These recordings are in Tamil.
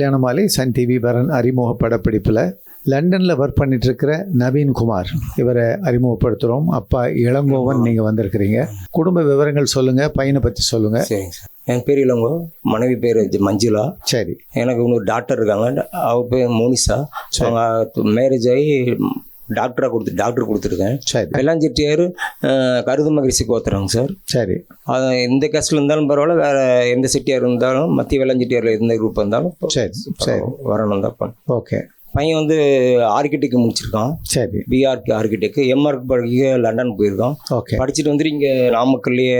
கல்யாண மாலை சன் டிவி வரன் அறிமுக படப்பிடிப்பில் லண்டனில் ஒர்க் பண்ணிட்டு இருக்கிற நவீன் குமார். இவரை அறிமுகப்படுத்துகிறோம் அப்பா இளங்கோவன் நீங்கள் வந்திருக்கிறீங்க. குடும்ப விவரங்கள் சொல்லுங்கள் பையனை பற்றி சொல்லுங்கள் சரிங்க சார். என் பேர் இளங்கோ மனைவி பேர் மஞ்சுளா. சரி. எனக்கு இன்னொரு டாக்டர் இருக்காங்க. அவ பேர் மோனிஷா. அவங்க மேரேஜ் ஆகி டாக்டராக கொடுத்து டாக்டர் கொடுத்துருக்கேன். சரி. வெள்ளாஞ்செட்டியார் கருது மகிழ்ச்சி கோத்துறாங்க சார். சரி. அது எந்த கேஸ்டில் இருந்தாலும் பரவாயில்ல வேறு எந்த செட்டியார் இருந்தாலும் மத்திய வெள்ளாஞ்செட்டியாரில் எந்த குரூப் இருந்தாலும் சரி சரி. வரணும் தான் ஓகே. பையன் வந்து ஆர்கிடெக்ட் முடிச்சிருக்கான். சரி. B Arch architect M Arch படிக்க லண்டன் போயிருக்கான். ஓகே. படிச்சுட்டு வந்துட்டு இங்கே நாமக்கல்லையே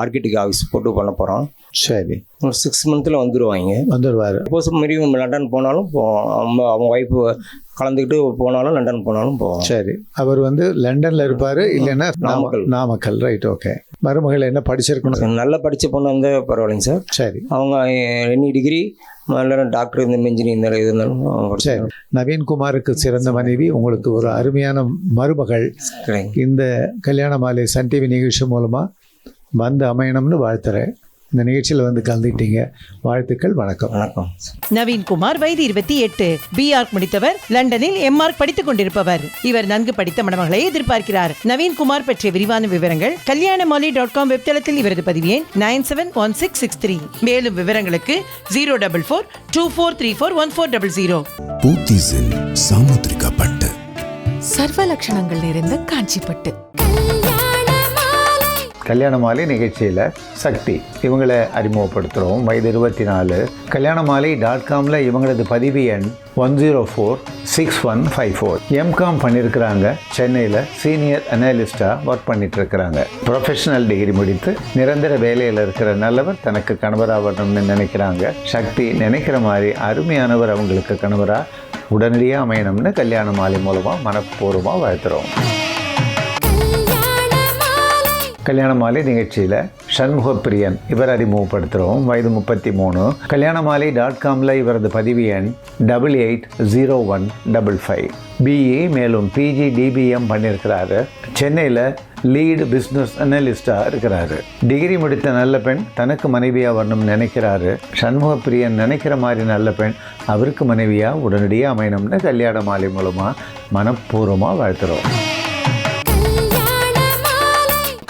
ஆர்கிடெக்ட் ஆஃபீஸ் போட்டு பண்ண போகிறோம் சரி. ஒரு சிக்ஸ் மந்த்தில் வந்துடுவாங்க வந்துடுவார் சப்போஸ் மாரி லண்டன் போனாலும் அவங்க அவங்க ஒய்ஃபு கலந்துக்கிட்டு போனாலும் லண்டன் போனாலும் போவோம் சரி. அவர் வந்து லண்டனில் இருப்பார் இல்லைன்னா நாமக்கல். நாமக்கல். ரைட் ஓகே மருமகள் என்ன படிச்சிருக்கணும்? நல்லா படித்த பொண்ணு வந்து பரவாயில்லைங்க சார். சரி. அவங்க எனி டிகிரி இல்லை டாக்டர் இந்த இன்ஜினியர் இந்த இது இருந்தாலும் சரி. நவீன்குமாருக்கு சிறந்த மனைவி உங்களுக்கு ஒரு அருமையான மருமகள். இந்த கல்யாண மாலை சன் டிவி நிகழ்ச்சி மூலமாக வந்து அமையணும்னு வாழ்த்துறேன். இந்த நிகழ்ச்சியில் வந்து கலந்துக்கிட்டீங்க. வாழ்த்துக்கள் வணக்கம். வணக்கம். நவீன்குமார் வயது இருபத்தி எட்டு. பிஆர்க் முடித்தவர் லண்டனில் எம்ஆர்க் படித்துக் கொண்டிருப்பவர். இவர் நன்கு படித்த மணமகளை எதிர்பார்க்கிறார். நவீன்குமார் பற்றிய விரிவான விவரங்கள் கல்யாணமாலி டாட் காம் வெப்தளத்தில் இவரது பதிவு எண் nine seven one six six three. மேலும் விவரங்களுக்கு zero double four two four three four one four double zero. பூத்திஸில் சாமுத்ரிகா பட்டு. சர்வ லட்சணங்கள் நிறைந்த காஞ்சிப்பட்டு. கல்யாண மாலை நிகழ்ச்சியில் சக்தி. இவங்களை அறிமுகப்படுத்துகிறோம் வயது இருபத்தி நாலு கல்யாண மாலை டாட் காமில் இவங்களது பதிவு எண் one zero four six one five four MCom பண்ணியிருக்கிறாங்க சென்னையில் சீனியர் அனாலிஸ்டாக ஒர்க் பண்ணிட்டு இருக்கிறாங்க ப்ரொஃபஷனல் டிகிரி முடித்து நிரந்தர வேலையில் இருக்கிற நல்லவர் தனக்கு கணவராக வரணும்னு நினைக்கிறாங்க. சக்தி நினைக்கிற மாதிரி அருமையானவர் அவங்களுக்கு கணவராக உடனடியாக அமையணும்னு கல்யாண மாலை மூலமாக மனப்பூர்வமாக வாழ்த்துறோம். கல்யாண மாலை நிகழ்ச்சியில் சண்முகப்பிரியன் இவர் அறிமுகப்படுத்துகிறோம் வயது முப்பத்தி மூணு கல்யாண மாலை டாட் காமில் இவரது பதிவு எண் double eight zero one double five BE மேலும் பிஜி டிபிஎம் பண்ணியிருக்கிறாரு சென்னையில் லீடு பிஸ்னஸ் அனலிஸ்டாக இருக்கிறாரு. டிகிரி முடித்த நல்ல பெண் தனக்கு மனைவியாக வரணும்னு நினைக்கிறாரு. சண்முகப்பிரியன் நினைக்கிற மாதிரி நல்ல பெண் அவருக்கு மனைவியாக உடனடியாக அமையணும்னு கல்யாண மாலை மூலமாக மனப்பூர்வமாக வாழ்த்துறோம்.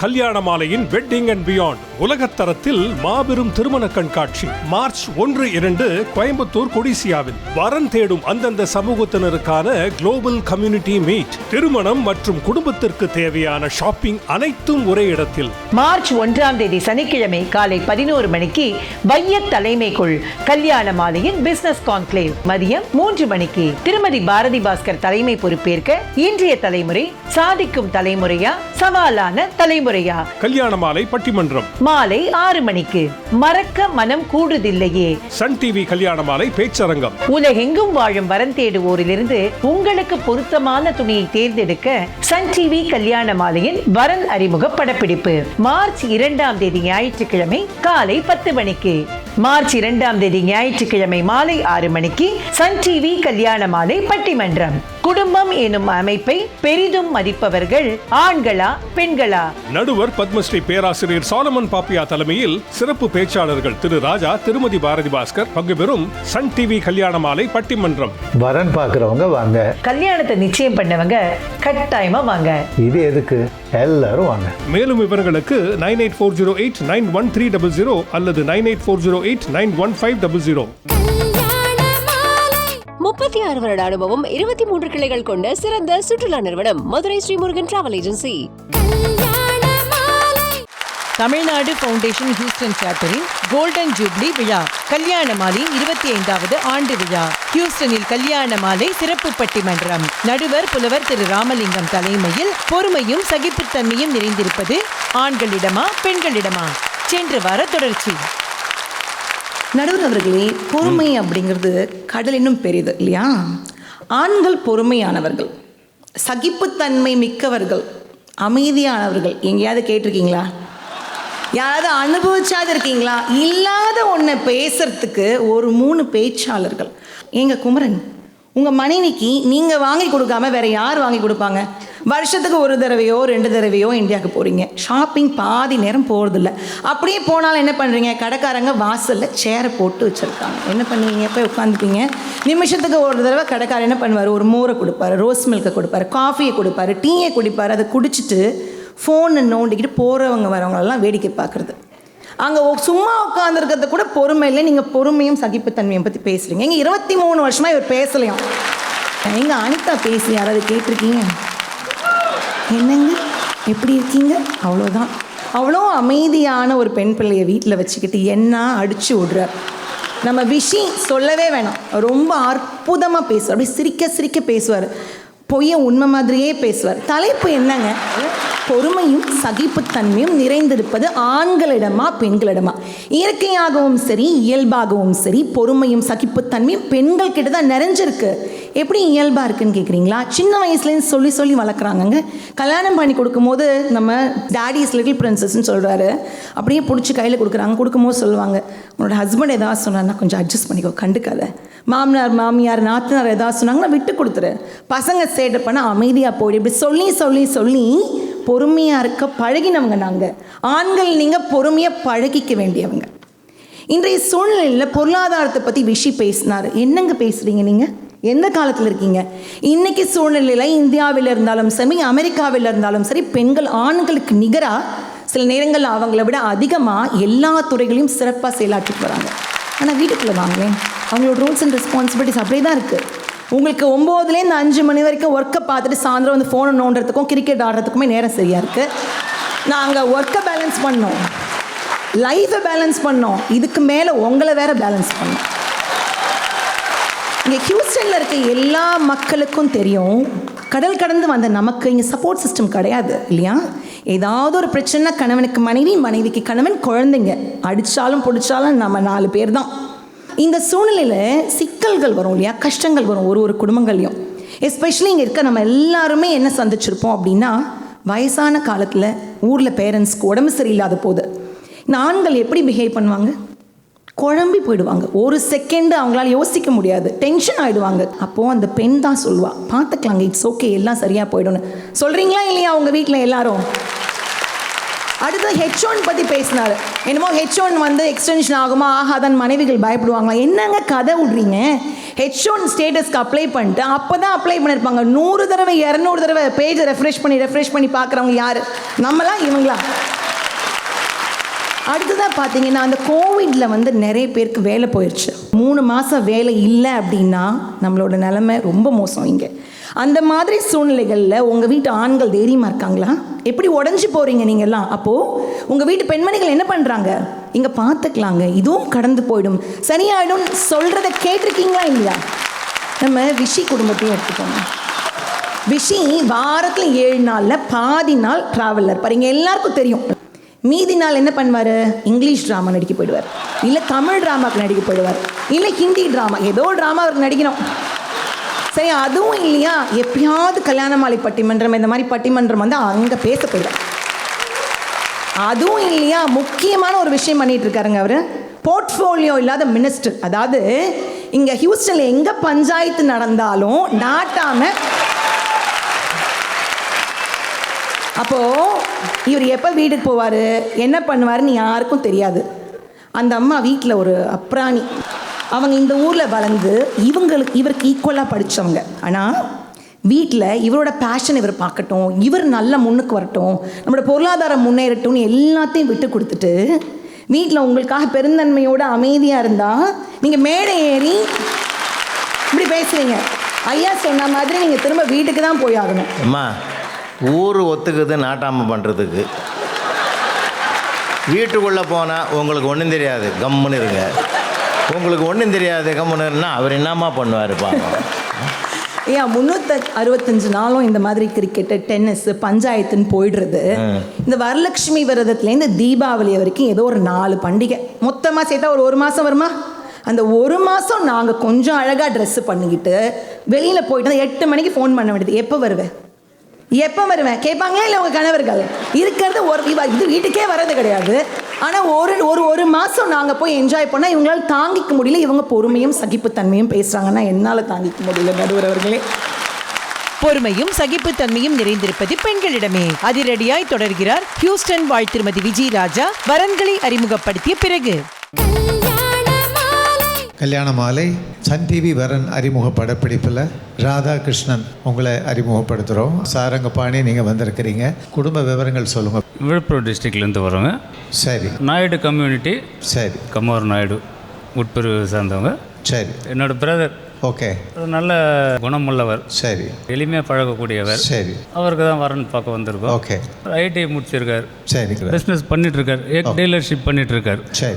கல்யாண மாலையின் வெட்டிங் அண்ட் பியாண்ட் உலகத்தரத்தில் மாபெரும் திருமண கண்காட்சி. மார்ச் ஒன்று இரண்டு கோயம்புத்தூர் கொடிசியாவில். வரன் தேடும் அந்தந்த சமூகத்தினருக்கான குளோபல் கம்யூனிட்டி மீட் திருமணம் மற்றும் குடும்பத்திற்கு தேவையான ஷாப்பிங் அனைத்தும் ஒரே இடத்தில். மார்ச் ஒன்றாம் தேதி சனிக்கிழமை காலை பதினோரு மணிக்கு வைய தலைமைக்குள் கல்யாண மாலையின் பிசினஸ் கான்க்ளேவ் மதியம் மூன்று மணிக்கு. திருமதி பாரதி பாஸ்கர் தலைமை பொறுப்பேற்க இன்றைய தலைமுறை சாதிக்கும் தலைமுறையா? சவாலான தலைமுறை. தலைமுறையா கல்யாண மாலை பட்டிமன்றம். மாலை ஆறு மணிக்கு. மறக்க மனம் கூடுதில்லையே. சன் டிவி கல்யாண மாலை பேச்சரங்கம். உலகெங்கும் வாழும் வரம் தேடுவோரிலிருந்து உங்களுக்கு பொருத்தமான துணியை தேர்ந்தெடுக்க சன் டிவி கல்யாண மாலையின் வரன் அறிமுக படப்பிடிப்பு. மார்ச் இரண்டாம் தேதி ஞாயிற்றுக்கிழமை காலை பத்து மணிக்கு. மார்ச் இரண்டாம் தேதி ஞாயிற்றுக்கிழமை மாலை ஆறு மணிக்கு சன் டிவி கல்யாண மாலை பட்டிமன்றம். குடும்பம் எனும் அமைப்பை பெரிதும் மதிப்பவர்கள் ஆண்களா பெண்களா? நடுவர் பத்மஸ்ரீ பேராசிரியர் சாலமன் பாப்பியா தலைமையில் சிறப்பு பேச்சாளர்கள் திரு ராஜா திருமதி பாரதி பாஸ்கர் பங்கு பெறும் சன் டிவி கல்யாண மாலை பட்டிமன்றம். வரன் பார்க்குறவங்க வாங்க. கல்யாணத்தை நிச்சயம் பண்ணவங்க கட்டாயமா வாங்க. இது எதுக்கு? எல்லாரும் வாங்க. மேலும் விவரங்களுக்கு nine eight four zero eight nine one three double zero அல்லது nine eight four zero eight nine one five double zero. முப்பத்தி ஆறு வருட அனுபவம் இருபத்தி மூன்று கிளைகள் கொண்ட சிறந்த சுற்றுலா நிறுவனம் Madurai Srimurugan travel agency Tamil Nadu foundation Houston சாப்டரின் golden jubilee விழா கல்யாண மாலை இருபத்தி ஐந்தாவது ஆண்டு விழா. ஹியூஸ்டனில் கல்யாண மாலை சிறப்பு பட்டிமன்றம். நடுவர் புலவர் திரு ராமலிங்கம் தலைமையில் பொறுமையும் சகிப்புத்தன்மையும் நிறைந்திருப்பது ஆண்களிடமா பெண்களிடமா? சென்று வர தொடர்ச்சி. நடுவர் அவர்களே பொறுமை அப்படிங்கிறது கடல் இன்னும் பெரியது இல்லையா? ஆண்கள் பொறுமையானவர்கள் சகிப்புத்தன்மை மிக்கவர்கள் அமைதியானவர்கள். எங்கேயாவது கேட்டிருக்கீங்களா? யாராவது அனுபவிச்சாது இருக்கீங்களா? இல்லாத ஒன்றை பேசுறதுக்கு ஒரு மூணு பேச்சாளர்கள். எங்க குமரன் உங்கள் மனைவிக்கு நீங்கள் வாங்கி கொடுக்காம வேற யார் வாங்கி கொடுப்பாங்க? வருஷத்துக்கு ஒரு தடவையோ ரெண்டு தடவையோ இந்தியாவுக்கு போகிறீங்க ஷாப்பிங் பாதி நேரம் போகிறதில்ல அப்படியே போனாலும் என்ன பண்ணுறீங்க கடைக்காரங்க வாசலில் சேரை போட்டு வச்சுருக்காங்க. என்ன பண்ணுவீங்க? போய் உட்காந்துப்பீங்க. நிமிஷத்துக்கு ஒரு தடவை கடைக்காரர் என்ன பண்ணுவார்? ஒரு மோரை கொடுப்பாரு ரோஸ் மில்கை கொடுப்பாரு காஃபியை கொடுப்பாரு டீயை குடிப்பார் அதை குடிச்சிட்டு ஃபோனை நோண்டிக்கிட்டு போகிறவங்க வரவங்களெல்லாம் வேடிக்கை பார்க்குறது. அங்கே சும்மா உட்காந்துருக்கிறது கூட பொறுமை இல்லை. நீங்கள் பொறுமையும் சகிப்புத்தன்மையும் பற்றி பேசுகிறீங்க இங்கே இருபத்தி மூணு வருஷமாக இவர் பேசலையாம். எங்கள் அனிதா பேசி யாராவது கேட்டிருக்கீங்க? என்னங்க? எப்படி இருக்கீங்க? அவ்வளோதான் அவ்வளோ அமைதியான ஒரு பெண் பிள்ளையை வீட்டில் வச்சுக்கிட்டு என்ன அடித்து விடுறார் நம்ம விஷி சொல்லவே வேணாம். ரொம்ப அற்புதமாக பேசுவார். அப்படியே சிரிக்க சிரிக்க பேசுவார். பொய்ய உண்மை மாதிரியே பேசுவார். தலைப்பு என்னங்க? பொறுமையும் சகிப்புத்தன்மையும் நிறைந்திருப்பது ஆண்களிடமா பெண்களிடமா? இயற்கையாகவும் சரி இயல்பாகவும் சரி பொறுமையும் சகிப்புத்தன்மையும் பெண்கள் கிட்ட தான் நிறைஞ்சிருக்கு. எப்படி இயல்பாக இருக்குன்னு கேட்குறீங்களா சின்ன வயசுலேருந்து சொல்லி சொல்லி வளர்க்குறாங்கங்க. கல்யாணம் பண்ணி கொடுக்கும்போது நம்ம டேடிஸ் லிட்டில் பிரின்சஸ்ன்னு சொல்கிறாரு அப்படியே பிடிச்சி கையில் கொடுக்குறாங்க. கொடுக்கும்போது சொல்லுவாங்க உன்னோட ஹஸ்பண்ட் எதாவது சொன்னார்னா கொஞ்சம் அட்ஜஸ்ட் பண்ணிக்கோ கண்டுக்காத. மாமனார் மாமியார் நாத்தனார் ஏதாவது சொன்னாங்கன்னா விட்டு கொடுத்துரு. பசங்க சேட்டை பண்ண அமைதியாக போயிடு. இப்படி சொல்லி சொல்லி சொல்லி பொறுமையாக இருக்க பழகினவங்க நாங்கள் ஆண்கள் நீங்கள் பொறுமையாக பழகிக்க வேண்டியவங்க. இன்றைய சூழ்நிலையில் பொருளாதாரத்தை பற்றி விஷி பேசினார். என்னங்க பேசுகிறீங்க நீங்கள் எந்த காலத்தில் இருக்கீங்க? இன்னைக்கு சூழ்நிலையில் இந்தியாவில் இருந்தாலும் சரி அமெரிக்காவில் இருந்தாலும் சரி பெண்கள் ஆண்களுக்கு நிகராக சில நேரங்களில் அவங்கள விட அதிகமாக எல்லா துறைகளையும் சிறப்பாக செயலாற்றிட்டு வராங்க. ஆனால் வீட்டுக்குள்ளே வாங்களேன். அவங்களோட ரூல்ஸ் அண்ட் ரெஸ்பான்சிபிலிட்டிஸ் அப்படியே தான் இருக்குது உங்களுக்கு ஒம்போதுலேருந்து அஞ்சு மணி வரைக்கும் ஒர்க்கை பார்த்துட்டு சாயந்தரம் வந்து ஃபோனை நோண்டுறதுக்கும் கிரிக்கெட் ஆடுறதுக்குமே நேரம் சரியாக இருக்குது நாங்கள் ஒர்க்கை பேலன்ஸ் பண்ணோம். லைஃப்பை பேலன்ஸ் பண்ணோம். இதுக்கு மேலே உங்களை வேற பேலன்ஸ் பண்ணோம். இங்கே ஹியூஸ்டனில் இருக்க எல்லா மக்களுக்கும் தெரியும் கடல் கடந்து வந்த நமக்கு இங்கே சப்போர்ட் சிஸ்டம் கிடையாது இல்லையா? ஏதாவது ஒரு பிரச்சனை கணவனுக்கு மனைவி மனைவிக்கு கணவன் குழந்தைங்க அடித்தாலும் பிடிச்சாலும் நம்ம நாலு பேர் தான். இந்த சூழ்நிலையில் சிக்கல்கள் வரும் இல்லையா? கஷ்டங்கள் வரும் ஒரு ஒரு குடும்பங்கள்லையும். எஸ்பெஷலி இங்கே இருக்க நம்ம எல்லாருமே என்ன சந்திச்சிருப்போம் அப்படின்னா வயசான காலத்தில் ஊரில் பேரண்ட்ஸ்க்கு உடம்பு சரியில்லாத போது. இந்த ஆண்கள் எப்படி பிஹேவ் பண்ணுவாங்க? குழம்பி போயிடுவாங்க. ஒரு செகண்டு அவங்களால யோசிக்க முடியாது. டென்ஷன் ஆகிடுவாங்க அப்போது அந்த பெண் தான் சொல்லுவாள் பார்த்துக்கலாங்க இட்ஸ் ஓகே எல்லாம் சரியாக போயிடும்னு. சொல்கிறீங்களா இல்லையா அவங்க வீட்டில் எல்லாரும்? அடுத்து ஹெச் ஒன் பற்றி பேசினார். என்னமோ ஹெச் ஒன் வந்து எக்ஸ்டென்ஷன் ஆகுமா? ஆகாதான் மனைவிகள் பயப்படுவாங்களா? என்னங்க கதை விட்றீங்க? ஹெச் ஒன் ஸ்டேட்டஸ்க்கு அப்ளை பண்ணிட்டு அப்போ தான் அப்ளை பண்ணியிருப்பாங்க நூறு தடவை இரநூறு தடவை பேஜை ரெஃப்ரெஷ் பண்ணி ரெஃப்ரெஷ் பண்ணி பார்க்குறவங்க யார்? நம்மளா இவங்களா? அடுத்ததாக பார்த்தீங்கன்னா அந்த கோவிடில் வந்து நிறைய பேருக்கு வேலை போயிடுச்சு மூணு மாதம் வேலை இல்லை அப்படின்னா நம்மளோட நிலைமை ரொம்ப மோசம் இங்கே. அந்த மாதிரி சூழ்நிலைகளில் உங்கள் வீட்டு ஆண்கள் தைரியமாக இருக்காங்களா? எப்படி உடஞ்சி போகிறீங்க நீங்கள்லாம் அப்போது உங்கள் வீட்டு பெண்மணிகள் என்ன பண்ணுறாங்க இங்கே பார்த்துக்கலாங்க இதுவும் கடந்து போயிடும். சரியாயிடும் சொல்கிறத கேட்டிருக்கீங்களா இல்லையா? நம்ம விஷி குடும்பத்தையும் எடுத்துக்கோங்க. விஷி வாரத்தில் ஏழு நாளில் பாதி நாள் ட்ராவலர் பாருங்க எல்லாருக்கும் தெரியும். மீதி நாள் என்ன பண்ணுவார்? இங்கிலீஷ் ட்ராமா நடிக்க போயிடுவார். இல்லை தமிழ் ட்ராமாவுக்கு நடிக்க போயிடுவார். இல்லை ஹிந்தி ட்ராமா ஏதோ ஒரு ட்ராமா அவருக்கு நடிக்கணும். சரி அதுவும் இல்லையா? எப்பயாவது கல்யாணமாலை பட்டிமன்றம் இந்த மாதிரி பட்டிமன்றம் வந்து அங்கே பேச அதுவும் இல்லையா? முக்கியமான ஒரு விஷயம் பண்ணிட்டு இருக்காருங்க அவர். போர்ட்ஃபோலியோ இல்லாத மினிஸ்டர் அதாவது இங்கே ஹியூஸ்டனில் எங்கே பஞ்சாயத்து நடந்தாலும் நாட்டாம அப்போது இவர் எப்போ வீட்டுக்கு போவார்? என்ன பண்ணுவாருன்னு யாருக்கும் தெரியாது. அந்த அம்மா வீட்டில் ஒரு அப்ராணி. அவங்க இந்த ஊரில் வளர்ந்து இவங்களுக்கு இவருக்கு ஈக்குவலாக படித்தவங்க ஆனால் வீட்டில் இவரோட பேஷன் இவர் பார்க்கட்டும் இவர் நல்ல முன்னுக்கு வரட்டும் நம்மளோட பொருளாதாரம் முன்னேறட்டும்னு எல்லாத்தையும் விட்டு கொடுத்துட்டு வீட்டில் உங்களுக்காக பெருந்தன்மையோட அமைதியாக இருந்தால் நீங்கள் மேடை ஏறி இப்படி பேசுவீங்க. ஐயா சொன்ன மாதிரி நீங்கள் திரும்ப வீட்டுக்கு தான் போய் ஆகணும். அம்மா ஊர் ஒத்துக்குது நாட்டாமல் பண்ணுறதுக்கு வீட்டுக்குள்ளே போனால் உங்களுக்கு ஒன்றும் தெரியாது. கம்முன்னு இருங்க. உங்களுக்கு ஒன்றும் தெரியாது கம்முன்னு இருந்தா அவர் என்னம்மா பண்ணுவார் பாவம். ஏன் முந்நூற்றி அறுபத்தஞ்சு நாளும் இந்த மாதிரி கிரிக்கெட்டு டென்னிஸ் பஞ்சாயத்துன்னு போயிடுறது. இந்த வரலட்சுமி விரதத்துலேருந்து தீபாவளி வரைக்கும் ஏதோ ஒரு நாலு பண்டிகை. மொத்தமாக சேர்த்தா ஒரு ஒரு மாதம் வருமா? அந்த ஒரு மாதம் நாங்கள் கொஞ்சம் அழகாக ட்ரெஸ்ஸு பண்ணிக்கிட்டு வெளியில் போயிட்டு எட்டு மணிக்கு ஃபோன் பண்ண வேண்டியது. எப்போ வருவேன் எப்போ வருவேன். கேட்பாங்களா இல்லை உங்கள் கணவர்கள்? இருக்கிறது ஒரு இவ- இது வீட்டுக்கே வர்றது கிடையாது. ஆனால் ஒரு ஒரு ஒரு மாதம் நாங்கள் போய் என்ஜாய் பண்ணால் இவங்களால தாங்கிக்க முடியல. இவங்க பொறுமையும் சகிப்புத்தன்மையும் பேசுகிறாங்கன்னா என்னால் தாங்கிக்க முடியல நடுவர் அவர்களே. பொறுமையும் சகிப்புத்தன்மையும் நிறைந்திருப்பது பெண்களிடமே. அதிரடியாய் தொடர்கிறார் ஹியூஸ்டன் வாழ் திருமதி விஜய் ராஜா. வரன்களை அறிமுகப்படுத்திய பிறகு. கல்யாண மாலை சன் டிவி வரன் அறிமுக படப்பிடிப்பில் ராதாகிருஷ்ணன் உங்களை அறிமுகப்படுத்துகிறோம் சாரங்கபாணி நீங்கள் வந்திருக்கிறீங்க. குடும்ப விவரங்கள் சொல்லுங்கள் விழுப்புரம் டிஸ்ட்ரிக்ட்லேருந்து வரோங்க. சரி. நாயுடு கம்யூனிட்டி. சரி. கம்மூர் நாயுடு உட்பிரிவு சார்ந்தவங்க. சரி. என்னோட பிரதர். ஓகே. நல்ல குணமுள்ளவர். சரி. எளிமையாக பழகக்கூடியவர். சரி. அவருக்கு தான் வரன் பார்க்க வந்திருக்கோம். ஓகே. ஐடிஐ முடிச்சிருக்கார். சரி. பிஸ்னஸ் பண்ணிட்டு இருக்கார். டீலர்ஷிப் பண்ணிட்டு இருக்கார். சரி.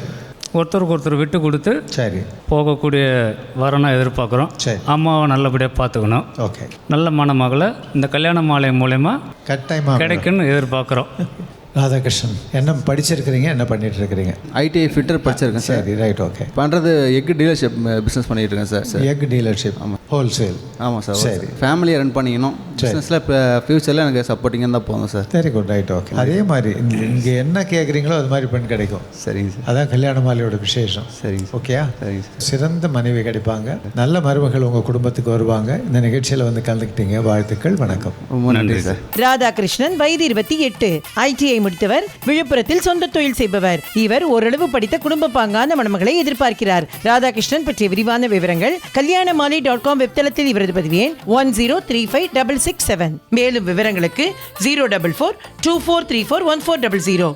ஒருத்தருக்கு ஒருத்தர் விட்டு கொடுத்து சரி. போகக்கூடிய வரனை எதிர்பார்க்குறோம். சரி. அம்மாவை நல்லபடியாக பார்த்துக்கணும். ஓகே. நல்ல மணமகளை இந்த கல்யாண மாலை மூலயமா கட்டாயமாக கிடைக்குன்னு எதிர்பார்க்குறோம். ராதாகிருஷ்ணன் என்ன படிச்சிருக்கிறீங்க என்ன பண்ணிட்டு இருக்கிறீங்க ஐடிஐ ஃபிட்டர் படிச்சிருக்கேன் சார் சரி. ரைட் ஓகே பண்ணுறது எக் டீலர்ஷிப் பிஸ்னஸ் பண்ணிட்டு இருக்கேன் sir sir. Egg dealership wholesale ஆமாம் சார் சரி. ஃபேமிலியை ரன் பண்ணிக்கணும். பிஸ்னஸில் இப்போ ஃப்யூச்சரில் எனக்கு சப்போர்ட்டிங்காக தான் போதும் sir. Very good right okay அதே மாதிரி இங்கே என்ன கேட்குறீங்களோ அது மாதிரி பெண் கிடைக்கும். சரிங்க சார். அதான் கல்யாண மாலையோட விசேஷம். சரிங்க சார். ஓகேயா சரிங்க சார். சிறந்த மனைவி கிடைப்பாங்க. நல்ல மருமகள் உங்கள் குடும்பத்துக்கு வருவாங்க. இந்த நிகழ்ச்சியில் வந்து கலந்துக்கிட்டீங்க. வாழ்த்துக்கள் வணக்கம். ரொம்ப நன்றி சார். ராதாகிருஷ்ணன் வயது இருபத்தி எட்டு. ஐடிஐ முடித்தவர் விழுப்புரத்தில் சொந்த தொழில் செய்பவர் இவர் ஓரளவு படித்த குடும்ப பாங்கான மணமகளை எதிர்பார்க்கிறார் ராதாகிருஷ்ணன் பற்றிய விரிவான விவரங்கள் கல்யாண மாலை டாட் காம் வெப்தளத்தில் இவரது பதிவு எண் one zero three five double six seven மேலும் விவரங்களுக்கு zero double four two four three four one four double zero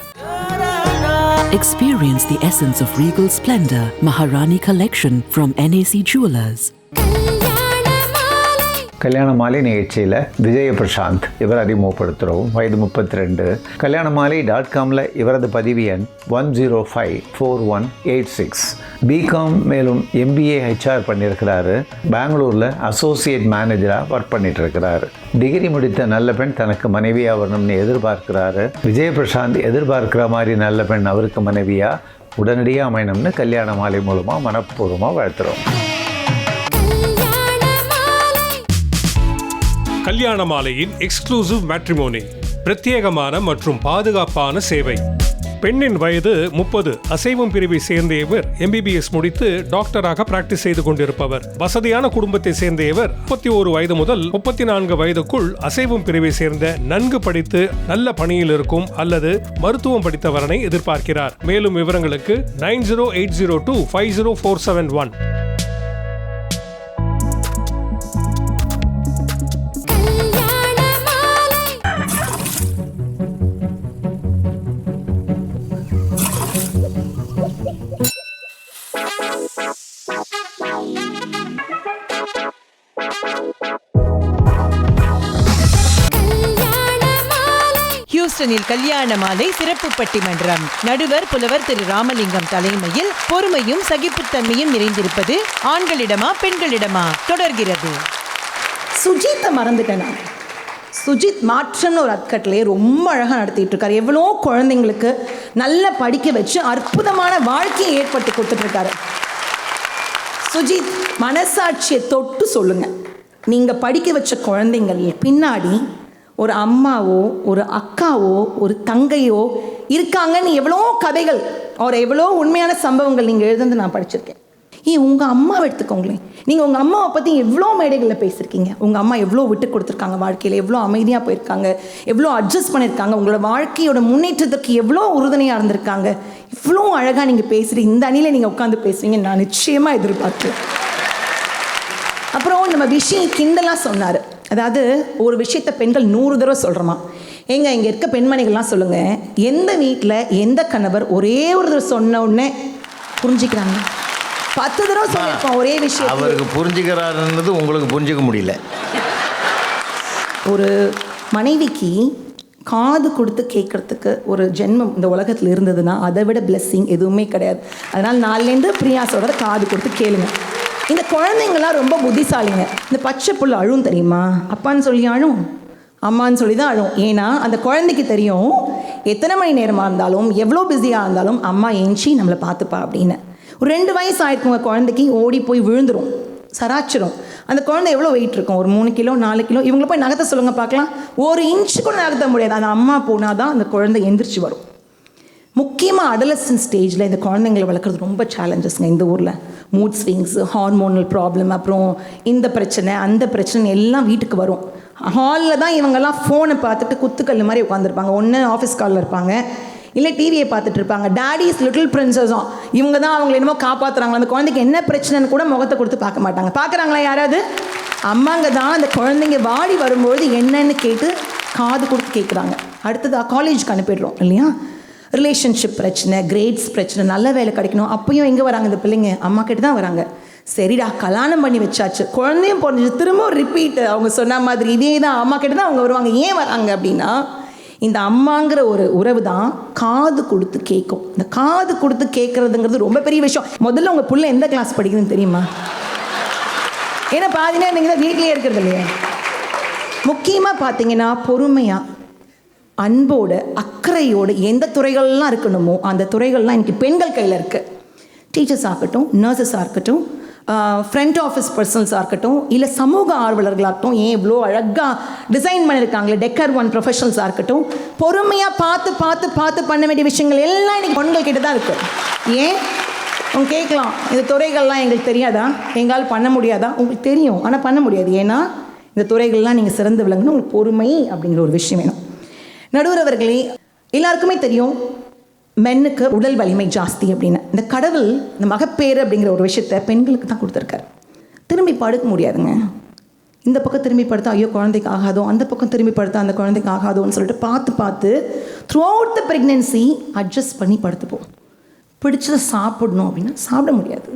Experience the essence of regal splendor. Maharani Collection from NAC Jewelers. கல்யாண மாலை நிகழ்ச்சியில் விஜய பிரசாந்த் இவர் அறிமுகப்படுத்துகிறோம் வயது முப்பத்தி ரெண்டு கல்யாண மாலை டாட் காமில் இவரது பதிவு எண் one zero five four one eight six BCom மேலும் எம்பிஏ ஹெச்ஆர் பண்ணியிருக்கிறாரு. பெங்களூரில் அசோசியேட் மேனேஜராக ஒர்க் பண்ணிட்டு இருக்கிறாரு டிகிரி முடித்த நல்ல பெண் தனக்கு மனைவியாக வரணும்னு எதிர்பார்க்கிறாரு. விஜய பிரசாந்த் எதிர்பார்க்கிற மாதிரி நல்ல பெண் அவருக்கு மனைவியாக உடனடியாக அமையணும்னு கல்யாண மாலை மூலமாக மனப்பூர்வமாக வாழ்த்துறோம். கல்யாண மாலையின் எக்ஸ்க்ளூசிவ் மேட்ரிமோனி பிரத்யேகமான மற்றும் பாதுகாப்பான சேவை. பெண்ணின் வயது முப்பது. அசைவம் பிரிவை சேர்ந்த இவர் எம்பிபிஎஸ் முடித்து டாக்டராக பிராக்டிஸ் செய்து கொண்டிருப்பவர். வசதியான குடும்பத்தை சேர்ந்த இவர் முப்பத்தி ஒரு வயது முதல் முப்பத்தி நான்கு வயதுக்குள் அசைவம் பிரிவை சேர்ந்த நன்கு படித்து நல்ல பணியில் இருக்கும் அல்லது மருத்துவம் படித்தவரனை எதிர்பார்க்கிறார். மேலும் விவரங்களுக்கு nine zero eight zero two five zero four seven one. ஹியூஸ்டனில் கல்யாண மாலை சிறப்பு பட்டிமன்றம். நடுவர் புலவர் திரு ராமலிங்கம் தலைமையில் பொறுமையும் சகிப்புத்தன்மையும் நிறைந்திருப்பது ஆண்களிடமா பெண்களிடமா தொடர்கிறது. சுஜித்தை மறந்துட்டேன் நான். சுஜித் மாற்றம்னு ஒரு அட்கட்லேயே ரொம்ப அழகாக நடத்திட்டு இருக்காரு எவ்வளோ குழந்தைங்களுக்கு நல்லா படிக்க வச்சு அற்புதமான வாழ்க்கையை ஏற்படுத்தி கொடுத்துட்ருக்காரு சுஜித் மனசாட்சியை தொட்டு சொல்லுங்க. நீங்கள் படிக்க வச்ச குழந்தைங்கள் பின்னாடி ஒரு அம்மாவோ ஒரு அக்காவோ ஒரு தங்கையோ இருக்காங்கன்னு எவ்வளோ கதைகள் அவர் எவ்வளோ உண்மையான சம்பவங்கள் நீங்கள் எழுதுந்து நான் படிச்சிருக்கேன். ஏன் உங்கள் அம்மாவை எடுத்துக்கோங்களேன். நீங்கள் உங்கள் அம்மாவை பற்றி எவ்வளோ மேடைகளில் பேசியிருக்கீங்க உங்கள் அம்மா எவ்வளோ விட்டு கொடுத்துருக்காங்க வாழ்க்கையில்? எவ்வளோ அமைதியாக போயிருக்காங்க? எவ்வளோ அட்ஜஸ்ட் பண்ணியிருக்காங்க உங்களோட வாழ்க்கையோட முன்னேற்றத்துக்கு எவ்வளோ உறுதுணையாக இருந்திருக்காங்க? இவ்வளோ அழகாக நீங்கள் பேசுகிறீங்க இந்த அணியில் நீங்கள் உட்காந்து பேசுறீங்க நான் நிச்சயமாக எதிர்பார்க்கிறேன். அப்புறம் நம்ம விஷயம் கிண்டலாக சொன்னார். அதாவது ஒரு விஷயத்தை பெண்கள் நூறு தடவை சொல்கிறோமா ஏங்க இங்கே இருக்க பெண்மணிகள்லாம் சொல்லுங்கள் எந்த வீட்டில் எந்த கணவர் ஒரே ஒரு தடவை சொன்ன உடனே புரிஞ்சுக்கிறாங்க? பத்து தடவை சொல்லியிருப்போம் ஒரே விஷயம் அவருக்கு புரிஞ்சுக்கிறாருன்றது உங்களுக்கு புரிஞ்சுக்க முடியல. ஒரு மனைவிக்கு காது கொடுத்து கேட்கறதுக்கு ஒரு ஜென்மம் இந்த உலகத்தில் இருந்ததுன்னா அதை விட பிளெஸ்ஸிங் எதுவுமே கிடையாது. அதனால் நாலுலேருந்து பிரியா சொல்கிறத காது கொடுத்து கேளுங்க. இந்த குழந்தைங்களாம் ரொம்ப புத்திசாலிங்க. இந்த பச்சை புல் அழும் தெரியுமா? அப்பான்னு சொல்லி அழும். அம்மான்னு சொல்லி தான் அழும். ஏன்னா அந்த குழந்தைக்கு தெரியும் எத்தனை மணி நேரமாக இருந்தாலும் எவ்வளோ பிஸியாக இருந்தாலும் அம்மா ஏஞ்சி நம்மளை பார்த்துப்பா அப்படின்னு. ஒரு ரெண்டு வயசு ஆயிருக்குங்க குழந்தைக்கு ஓடி போய் விழுந்துடும் சராச்சிரம். அந்த குழந்தை எவ்வளோ வெயிட் இருக்கும்? ஒரு மூணு கிலோ நாலு கிலோ? இவங்க போய் நகர்த்த சொல்லுங்கள் பார்க்கலாம். ஒரு இன்ச்சு கூட நகர்த்த முடியாது. அந்த அம்மா போனால் தான் அந்த குழந்தை எந்திரிச்சு வரும். முக்கியமாக அடலசன் ஸ்டேஜில் இந்த குழந்தைங்களை வளர்க்குறது ரொம்ப சேலஞ்சஸ்ங்க இந்த ஊரில் மூட் ஸ்விங்ஸ் ஹார்மோனல் ப்ராப்ளம் அப்புறம் இந்த பிரச்சனை அந்த பிரச்சனை எல்லாம் வீட்டுக்கு வரும். ஹாலில் தான் இவங்கெல்லாம் ஃபோனை பார்த்துட்டு குத்துக்கல் மாதிரி உட்காந்துருப்பாங்க ஒன்று ஆஃபீஸ் காலில் இருப்பாங்க. இல்லை டிவியை பார்த்துட்டு இருப்பாங்க டேடிஸ் லிட்டில் பிரின்சஸும் இவங்க தான் அவங்களை என்னமோ காப்பாற்றுறாங்க அந்த குழந்தைக்கு என்ன பிரச்சனைன்னு கூட முகத்தை கொடுத்து பார்க்க மாட்டாங்க. பார்க்குறாங்களா யாராவது? அம்மாங்க தான் அந்த குழந்தைங்க வாடி வரும்பொழுது என்னன்னு கேட்டு காது கொடுத்து கேட்குறாங்க அடுத்ததாக காலேஜுக்கு அனுப்பிடுறோம் இல்லையா? ரிலேஷன்ஷிப் பிரச்சனை கிரேட்ஸ் பிரச்சனை நல்ல வேலை கிடைக்கணும். அப்பயும் எங்கே வராங்க இந்த பிள்ளைங்க? அம்மா கிட்ட தான் வராங்க. சரிடா கல்யாணம் பண்ணி வச்சாச்சு. குழந்தையும் பிறந்துச்சு. திரும்பவும் ரிப்பீட் அவங்க சொன்ன மாதிரி இதே தான் அம்மா கிட்ட தான் அவங்க வருவாங்க. ஏன் வராங்க அப்படின்னா இந்த அம்மாங்கிற ஒரு உறவு தான் காது கொடுத்து கேட்கும் இந்த காது கொடுத்து கேட்குறதுங்கிறது ரொம்ப பெரிய விஷயம். முதல்ல உங்கள் பிள்ளை எந்த கிளாஸ் படிக்குதுன்னு தெரியுமா? ஏன்னா பாதி நேரம் நீங்கள் தான் வீட்லேயே இருக்கிறது இல்லையா? முக்கியமாக பார்த்தீங்கன்னா பொறுமையாக அன்போடு அக்கறையோடு எந்த துறைகள்லாம் இருக்கணுமோ அந்த துறைகள்லாம் இன்றைக்கி பெண்கள் கையில் இருக்குது டீச்சர்ஸ் ஆகட்டும் நர்சஸாக இருக்கட்டும் ஃப்ரண்ட் ஆஃபீஸ் பர்சன்ஸாக இருக்கட்டும் இல்லை சமூக ஆர்வலர்களாகட்டும் ஏன் இவ்வளோ அழகாக டிசைன் பண்ணியிருக்காங்களே டெக்கர் ஒன் ப்ரொஃபஷனல்ஸாக இருக்கட்டும் பொறுமையாக பார்த்து பார்த்து பார்த்து பண்ண வேண்டிய விஷயங்கள் எல்லாம் இன்னைக்கு பெண்கள் கிட்ட தான் இருக்குது ஏன்? அவங்க கேட்கலாம் இந்த துறைகள்லாம் எங்களுக்கு தெரியாதா? எங்களால் பண்ண முடியாதா? உங்களுக்கு தெரியும் ஆனால் பண்ண முடியாது. ஏன்னா இந்த துறைகள்லாம் நீங்கள் சிறந்து விளங்கணும் உங்களுக்கு பொறுமை அப்படிங்கிற ஒரு விஷயம் வேணும். நடுவர் அவர்களே எல்லாருக்குமே தெரியும் மென்னுக்கு உடல் வலிமை ஜாஸ்தி அப்படின்னு. இந்த கடவுள் இந்த மகப்பேறு அப்படிங்கிற ஒரு விஷயத்த பெண்களுக்கு தான் கொடுத்துருக்காரு. திரும்பி படுக்க முடியாதுங்க. இந்த பக்கம் திரும்பி படுத்தா ஐயோ குழந்தைக்கு ஆகாதோ அந்த பக்கம் திரும்பி படுத்தா அந்த குழந்தைக்கு ஆகாதோன்னு சொல்லிட்டு பார்த்து பார்த்து throughout the pregnancy adjust பண்ணி படுத்துப்போம். பிடிச்சதை சாப்பிடணும் அப்படின்னா சாப்பிட முடியாது.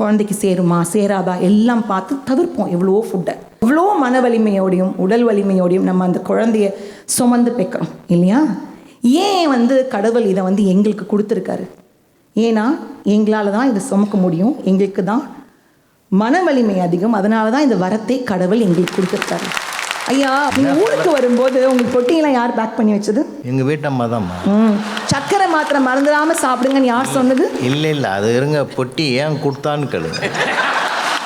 குழந்தைக்கு சேருமா சேராதா எல்லாம் பார்த்து தவிர்ப்போம் எவ்வளோ ஃபுட்டை எவ்வளோ மன வலிமையோடையும் உடல் வலிமையோடையும் நம்ம அந்த குழந்தைய சுமந்து பெக்கிறோம் இல்லையா? ஏன் வந்து கடவுள் இதை வந்து எங்களுக்கு கொடுத்துருக்காரு? ஏன்னா எங்களால் தான் இதை சுமக்க முடியும். எங்களுக்கு தான் மன வலிமை அதிகம். அதனால தான் இந்த வரத்தை கடவுள் எங்களுக்கு கொடுத்துருக்காரு. ஐயா நீங்க ஊருக்கு வரும்போது உங்களுக்கு பொட்டியெல்லாம் யார் பேக் பண்ணி வச்சது? எங்கள் வீட்டம்மா தான்மா ம். சக்கரை மாத்திரை மறந்துடாம சாப்பிடுங்கன்னு யார் சொன்னது? இல்லை இல்லை. அது இருங்க பொட்டி ஏன் கொடுத்தான்னு கேளுங்க.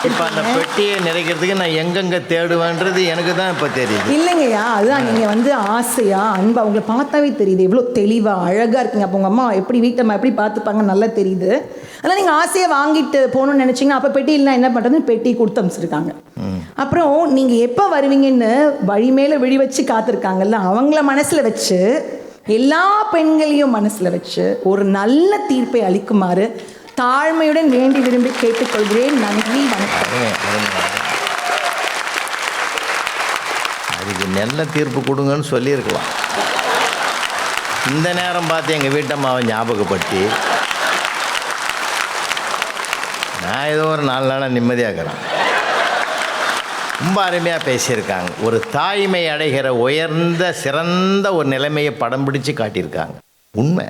இப்போ அந்த பெட்டியை நிறைக்கிறதுக்கு நான் எங்கெங்கே தேடுவேன்றது எனக்கு தான் இப்போ தெரியுது. இல்லைங்கய்யா அதுதான் நீங்கள் வந்து ஆசையா அன்பா உங்களை பார்த்தாவே தெரியுது. எவ்வளோ தெளிவாக அழகாக இருக்கீங்க. அப்போ உங்கள் அம்மா எப்படி வீட்டம்மா எப்படி பார்த்துப்பாங்க நல்லா தெரியுது. அதனால் நீங்கள் ஆசையை வாங்கிட்டு போகணும்னு நினச்சிங்கன்னா அப்போ பெட்டி இல்லைனா என்ன பண்ணுறதுன்னு பெட்டி கொடுத்து அனுப்பிச்சிருக்காங்க. அப்புறம் நீங்கள் எப்போ வருவீங்கன்னு வழி மேலே விழி வச்சு காத்திருக்காங்கல்ல அவங்கள மனசில் வச்சு எல்லா பெண்களையும் மனசில் வச்சு ஒரு நல்ல தீர்ப்பை அளிக்குமாறு தாழ்மையுடன் வேண்டி விரும்பி கேட்டுக்கொள்கிறேன். நன்றி வணக்கம். அதுக்கு நல்ல தீர்ப்பு கொடுங்கன்னு சொல்லியிருக்கலாம். இந்த நேரம் பார்த்து எங்கள் வீட்டம்மாவை ஞாபகப்படுத்தி நான் ஏதோ ஒரு நாலு நாளாக நிம்மதியாகிறேன் ரொம்ப அருமையாக பேசியிருக்காங்க. ஒரு தாய்மை அடைகிற உயர்ந்த சிறந்த ஒரு நிலைமையை படம் பிடிச்சு காட்டியிருக்காங்க. உண்மை.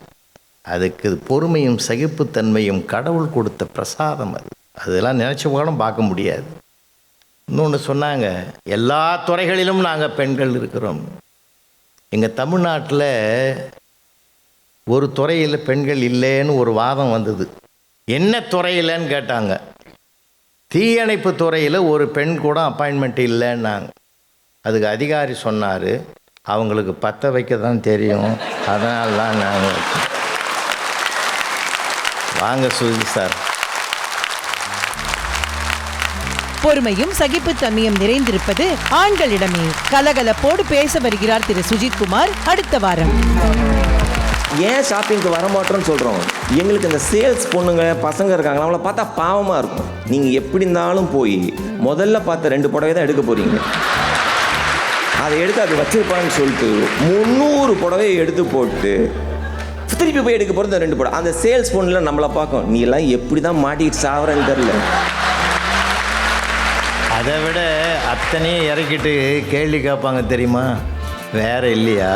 அதுக்கு பொறுமையும் சகிப்புத்தன்மையும் கடவுள் கொடுத்த பிரசாதம் அது. அதெல்லாம் நினச்சி கூட பார்க்க முடியாது. இன்னொன்று சொன்னாங்க எல்லா துறைகளிலும் நாங்கள் பெண்கள் இருக்கிறோம். எங்கள் தமிழ்நாட்டில் ஒரு துறையில் பெண்கள் இல்லைன்னு ஒரு வாதம் வந்தது. என்ன துறையிலன்னு கேட்டாங்க. தீயணைப்பு துறையில் ஒரு பெண் கூட அப்பாயின்மெண்ட் இல்லைன்னாங்க. அதுக்கு அதிகாரி சொன்னார் அவங்களுக்கு பற்ற வைக்க தான் தெரியும். அதனால தான் நாங்கள் வாங்க சுஜி சார். பொறுமையும் சகிப்புத்தன்மையும் நிறைந்திருப்பது ஆண்களிடமே. கலகலப்போடு பேச வருகிறார் திரு சுஜித் குமார் அடுத்த வாரம். ஏன் ஷாப்பிங்க்கு வர மாட்டோம்னு சொல்கிறோம் எங்களுக்கு இந்த சேல்ஸ் பொண்ணுங்க பசங்க இருக்காங்க அவங்கள பார்த்தா பாவமாக இருக்கும். நீங்கள் எப்படி இருந்தாலும் போய் முதல்ல பார்த்த ரெண்டு புடவை தான் எடுக்க போகிறீங்க அதை எடுத்து அது வச்சிருப்பான்னு சொல்லிட்டு முந்நூறு புடவையை எடுத்து போட்டு திருப்பி போய் எடுக்க போகிறது ரெண்டு புடவை அந்த சேல்ஸ் பொண்ணில் நம்மளை பார்க்கும் நீ எல்லாம் எப்படி தான் மாட்டிட்டு சாவறேன்னு தெரில அதை விட அத்தனையும் இறக்கிட்டு கேள்வி கேட்பாங்க தெரியுமா? வேற இல்லையா?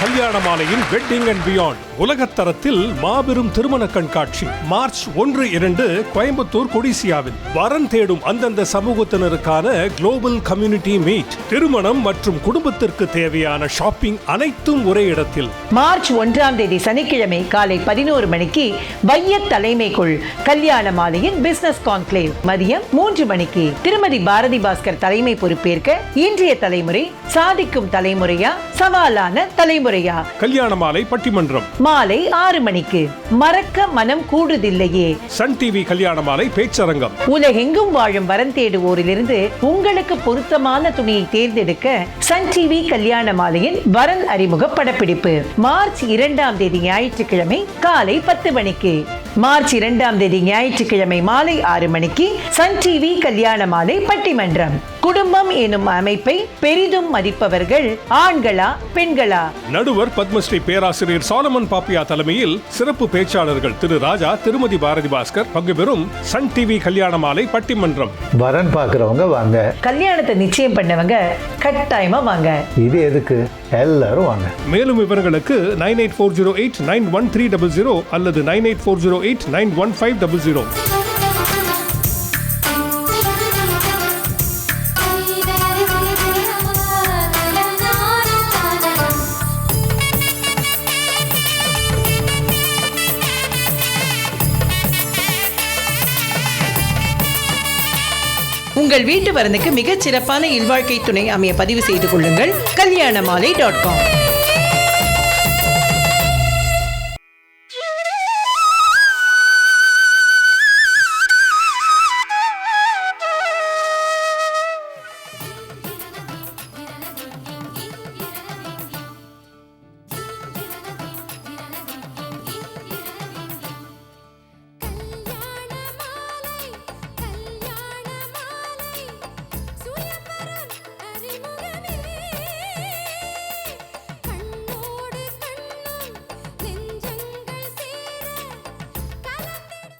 கல்யாண மாலையின் வெட்டிங் அண்ட் பியாண்ட் உலகத்தரத்தில் மாபெரும் திருமண கண்காட்சி. மார்ச் ஒன்று இரண்டு கோயம்புத்தூர் கொடிசியாவில். வரன் தேடும் அந்தந்த சமூகத்தினருக்கான குளோபல் கம்யூனிட்டி மீட் திருமணம் மற்றும் குடும்பத்திற்கு தேவையான ஷாப்பிங் அனைத்தும் ஒரே இடத்தில். மார்ச் ஒன்றாம் தேதி சனிக்கிழமை காலை பதினோரு மணிக்கு வைய தலைமைக்குள் கல்யாண மாலையின் பிசினஸ் கான்க்ளேவ் மதியம் மூன்று மணிக்கு. திருமதி பாரதி பாஸ்கர் தலைமை பொறுப்பேற்க இன்றைய தலைமுறை சாதிக்கும் தலைமுறையா? சவாலான தலைமுறை தலைமுறையா கல்யாண மாலை பட்டிமன்றம். மாலை ஆறு மணிக்கு. மறக்க மனம் கூடுதில்லையே. சன் டிவி கல்யாண மாலை பேச்சரங்கம். உலகெங்கும் வாழும் வரம் தேடுவோரிலிருந்து உங்களுக்கு பொருத்தமான துணியை தேர்ந்தெடுக்க சன் டிவி கல்யாண மாலையின் வரன் அறிமுக படப்பிடிப்பு. மார்ச் இரண்டாம் தேதி ஞாயிற்றுக்கிழமை காலை பத்து மணிக்கு. மார்ச் இரண்டாம் தேதி ஞாயிற்றுக்கிழமை மாலை ஆறு மணிக்கு சன் டிவி கல்யாண மாலை பட்டிமன்றம். குடும்பம் எனும் அமைப்பை பெரிதும் மதிப்பவர்கள் ஆண்களா பெண்களா? நடுவர் பத்மஸ்ரீ பேராசிரியர் சாலமன் பாப்பியா தலைமையில் சிறப்பு பேச்சாளர்கள் திரு ராஜா திருமதி பாரதி பாஸ்கர் பங்குபெறும் சன் டிவி கல்யாண மாலை பட்டிமன்றம். வரன் பார்க்குறவங்க வாங்க. கல்யாணத்தை நிச்சயம் பண்ணவங்க கட்டாயமா வாங்க. இது எதுக்கு? எல்லாரும் வாங்க. மேலும் விவரங்களுக்கு nine eight four zero eight nine one three double zero அல்லது nine eight four zero eight nine one five double zero உங்கள் வீட்டு வரனுக்கு மிகச் சிறப்பான இல்வாழ்க்கை துணை அமைய பதிவு செய்து கொள்ளுங்கள். Kalyanamalai dot com